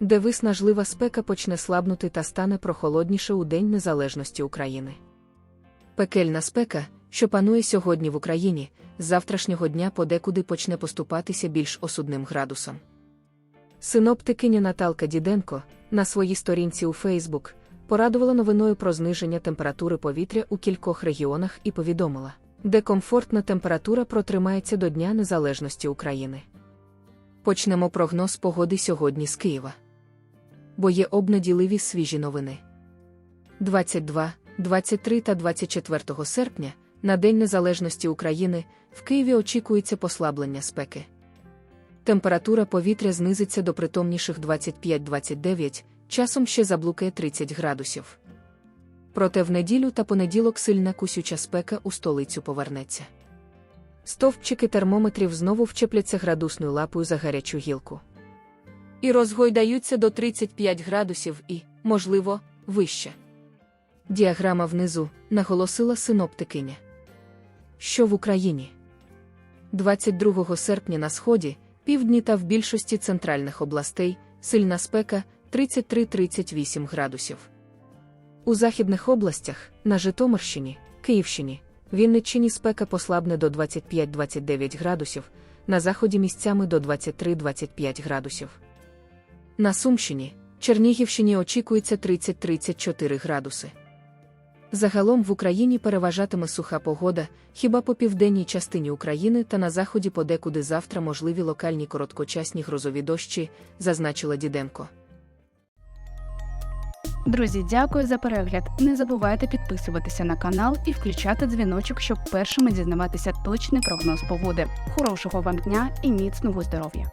де виснажлива спека почне слабнути та стане прохолодніше у День Незалежності України. Пекельна спека, що панує сьогодні в Україні, з завтрашнього дня подекуди почне поступатися більш осудним градусом. Синоптикиня Наталка Діденко на своїй сторінці у Фейсбук порадувала новиною про зниження температури повітря у кількох регіонах і повідомила, де комфортна температура протримається до Дня Незалежності України. Почнемо прогноз погоди сьогодні з Києва. Бо є обнаділиві свіжі новини. 22, 23 та 24 серпня, на День Незалежності України, в Києві очікується послаблення спеки. Температура повітря знизиться до притомніших 25-29, часом ще заблукає 30 градусів. Проте в неділю та понеділок сильна кусюча спека у столицю повернеться. Стовпчики термометрів знову вчепляться градусною лапою за гарячу гілку. І розгойдаються до 35 градусів і, можливо, вище. Діаграма внизу наголосила синоптикиня. Що в Україні? 22 серпня на сході, півдні та в більшості центральних областей, сильна спека 33-38 градусів. У західних областях, на Житомирщині, Київщині, Вінниччині спека послабне до 25-29 градусів, на заході місцями до 23-25 градусів. На Сумщині, Чернігівщині очікується 30-34 градуси. Загалом в Україні переважатиме суха погода, хіба по південній частині України та на заході подекуди завтра можливі локальні короткочасні грозові дощі, зазначила Діденко. Друзі, дякую за перегляд. Не забувайте підписуватися на канал і включати дзвіночок, щоб першими дізнаватися точний прогноз погоди. Хорошого вам дня і міцного здоров'я!